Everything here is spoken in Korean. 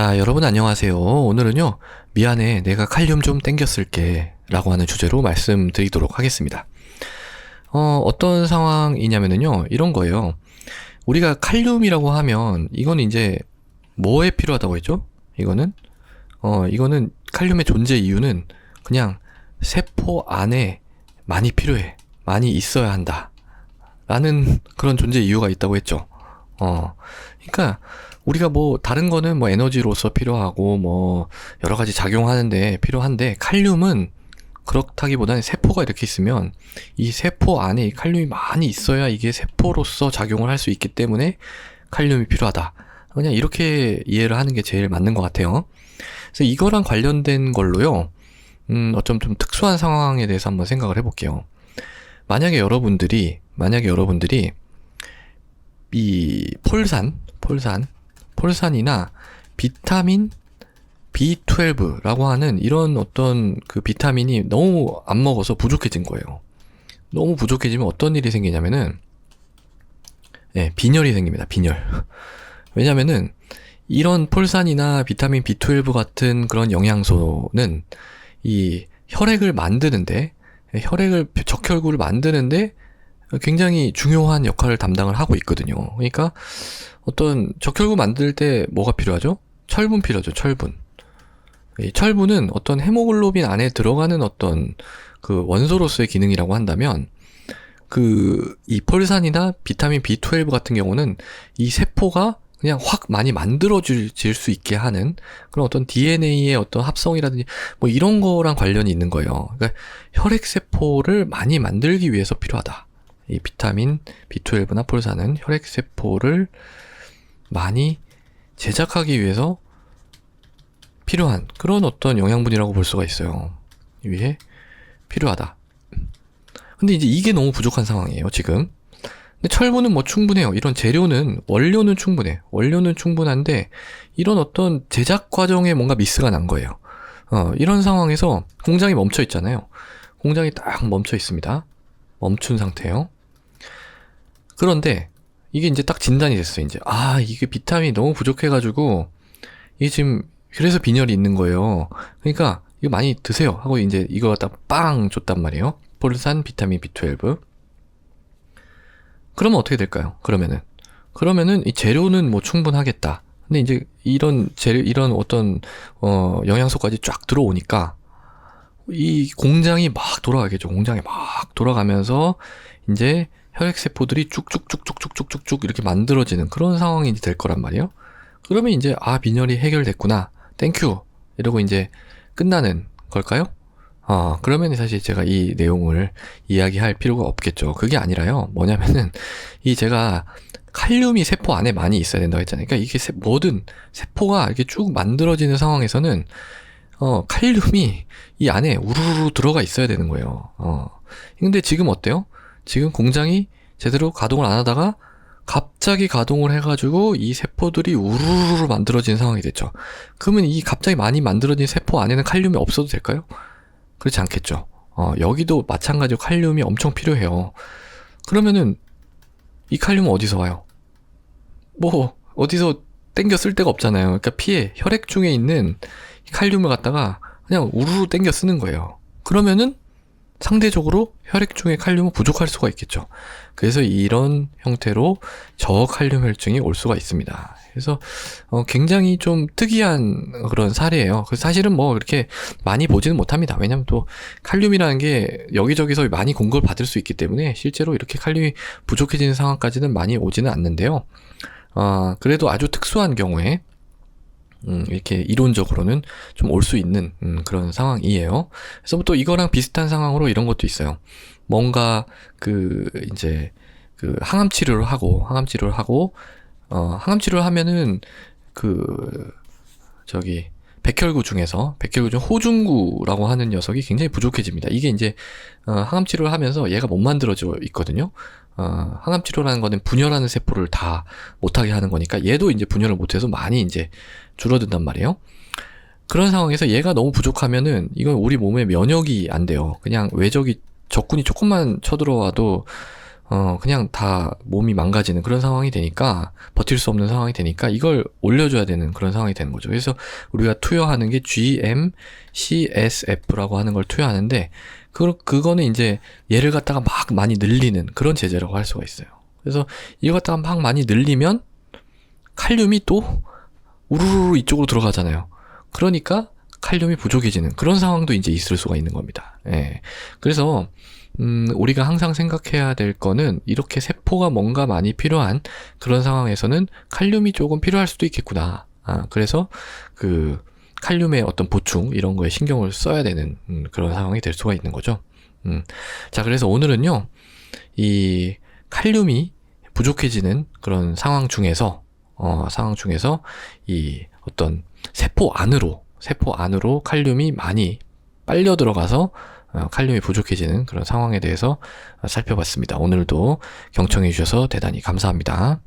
자, 여러분 안녕하세요. 오늘은요, 미안해, 내가 칼륨 좀 땡겼을게. 라고 하는 주제로 말씀드리도록 하겠습니다. 어, 어떤 상황이냐면요, 이런 거예요. 우리가 칼륨이라고 하면, 이건 이제, 뭐에 필요하다고 했죠? 이거는? 어, 이거는 칼륨의 존재 이유는 그냥 세포 안에 많이 필요해. 많이 있어야 한다. 라는 그런 존재 이유가 있다고 했죠. 어, 그러니까, 우리가 뭐 다른 거는 뭐 에너지로서 필요하고 뭐 여러 가지 작용하는데 필요한데 칼륨은 그렇다기보다는 세포가 이렇게 있으면 이 세포 안에 이 칼륨이 많이 있어야 이게 세포로서 작용을 할 수 있기 때문에 칼륨이 필요하다. 그냥 이렇게 이해를 하는 게 제일 맞는 것 같아요. 그래서 이거랑 관련된 걸로요. 음, 어쩜 좀 특수한 상황에 대해서 한번 생각을 해볼게요. 만약에 여러분들이, 만약에 여러분들이 이 폴산, 폴산, 폴산이나 비타민 B12라고 하는 이런 어떤 그 비타민이 너무 안 먹어서 부족해진 거예요. 너무 부족해지면 어떤 일이 생기냐면은, 예, 빈혈이 생깁니다. 빈혈. 왜냐면은, 이런 폴산이나 비타민 B12 같은 그런 영양소는 이 혈액을 만드는데, 혈액을, 적혈구를 만드는데 굉장히 중요한 역할을 담당을 하고 있거든요. 그러니까 어떤 적혈구 만들 때 뭐가 필요하죠? 철분 필요하죠, 철분. 이 철분은 어떤 헤모글로빈 안에 들어가는 어떤 그 원소로서의 기능이라고 한다면 그이 폴산이나 비타민 B12 같은 경우는 이 세포가 그냥 확 많이 만들어질 수 있게 하는 그런 어떤 DNA의 어떤 합성이라든지 뭐 이런 거랑 관련이 있는 거예요. 그러니까 혈액세포를 많이 만들기 위해서 필요하다. 이 비타민 B12나 폴산은 혈액세포를 많이 제작하기 위해서 필요한 그런 어떤 영양분이라고 볼 수가 있어요. 위에 필요하다. 근데 이제 이게 너무 부족한 상황이에요, 지금. 근데 철분은 뭐 충분해요. 이런 재료는, 원료는 충분해. 원료는 충분한데, 이런 어떤 제작 과정에 뭔가 미스가 난 거예요. 어, 이런 상황에서 공장이 멈춰 있잖아요. 공장이 딱 멈춰 있습니다. 멈춘 상태예요. 그런데 이게 이제 딱 진단이 됐어요. 이제 아 이게 비타민이 너무 부족해가지고 이게 지금 그래서 빈혈이 있는 거예요. 그러니까 이거 많이 드세요 하고 이제 이거 갖다 빵 줬단 말이에요. 폴산 비타민 B12. 그러면 어떻게 될까요? 그러면은 그러면은 이 재료는 뭐 충분하겠다. 근데 이제 이런 재료 이런 어떤 어 영양소까지 쫙 들어오니까 이 공장이 막 돌아가겠죠. 공장이 막 돌아가면서 이제 혈액세포들이 쭉쭉쭉쭉쭉쭉쭉 이렇게 만들어지는 그런 상황이 될 거란 말이에요. 그러면 이제 아 빈혈이 해결됐구나 땡큐 이러고 이제 끝나는 걸까요? 아 그러면 사실 제가 이 내용을 이야기할 필요가 없겠죠. 그게 아니라요. 뭐냐면은 이 제가 칼륨이 세포 안에 많이 있어야 된다고 했잖아요. 그러니까 이게 세, 모든 세포가 이렇게 쭉 만들어지는 상황에서는 어 칼륨이 이 안에 우르르 들어가 있어야 되는 거예요. 어 근데 지금 어때요? 지금 공장이 제대로 가동을 안 하다가 갑자기 가동을 해가지고 이 세포들이 우르르 만들어진 상황이 됐죠. 그러면 이 갑자기 많이 만들어진 세포 안에는 칼륨이 없어도 될까요? 그렇지 않겠죠. 어, 여기도 마찬가지로 칼륨이 엄청 필요해요. 그러면은 이 칼륨은 어디서 와요? 뭐 어디서 땡겨 쓸 데가 없잖아요. 그러니까 피에 혈액 중에 있는 칼륨을 갖다가 그냥 우르르 땡겨 쓰는 거예요. 그러면은 상대적으로 혈액 중에 칼륨은 부족할 수가 있겠죠. 그래서 이런 형태로 저칼륨 혈증이 올 수가 있습니다. 그래서 어, 굉장히 좀 특이한 그런 사례예요. 그 사실은 뭐 이렇게 많이 보지는 못합니다. 왜냐하면 또 칼륨이라는 게 여기저기서 많이 공급을 받을 수 있기 때문에 실제로 이렇게 칼륨이 부족해지는 상황까지는 많이 오지는 않는데요. 어, 그래도 아주 특수한 경우에 음, 이렇게 이론적으로는 좀 올 수 있는 음, 그런 상황이에요. 그래서 또 이거랑 비슷한 상황으로 이런 것도 있어요. 뭔가 그 이제 그 항암 치료를 하고 항암 치료를 하고 어 항암 치료를 하면은 그 저기 백혈구 중에서 백혈구 중 호중구라고 하는 녀석이 굉장히 부족해집니다. 이게 이제 어, 항암 치료를 하면서 얘가 못 만들어져 있거든요. 어, 항암 치료라는 거는 분열하는 세포를 다 못하게 하는 거니까 얘도 이제 분열을 못해서 많이 이제 줄어든단 말이에요. 그런 상황에서 얘가 너무 부족하면은 이건 우리 몸에 면역이 안 돼요. 그냥 외적이 적군이 조금만 쳐들어와도 어, 그냥 다 몸이 망가지는 그런 상황이 되니까, 버틸 수 없는 상황이 되니까, 이걸 올려줘야 되는 그런 상황이 되는 거죠. 그래서 우리가 투여하는 게 GMCSF라고 하는 걸 투여하는데, 그, 그거는 이제 얘를 갖다가 막 많이 늘리는 그런 제재라고 할 수가 있어요. 그래서 이거 갖다가 막 많이 늘리면, 칼륨이 또 우르르 이쪽으로 들어가잖아요. 그러니까 칼륨이 부족해지는 그런 상황도 이제 있을 수가 있는 겁니다. 예. 그래서 음, 우리가 항상 생각해야 될 거는 이렇게 세포가 뭔가 많이 필요한 그런 상황에서는 칼륨이 조금 필요할 수도 있겠구나. 아, 그래서 그 칼륨의 어떤 보충 이런 거에 신경을 써야 되는 음, 그런 상황이 될 수가 있는 거죠. 음. 자, 그래서 오늘은요. 이 칼륨이 부족해지는 그런 상황 중에서 어, 상황 중에서 이 어떤 세포 안으로 세포 안으로 칼륨이 많이 빨려 들어가서 어, 칼륨이 부족해지는 그런 상황에 대해서 살펴봤습니다. 오늘도 경청해 주셔서 대단히 감사합니다.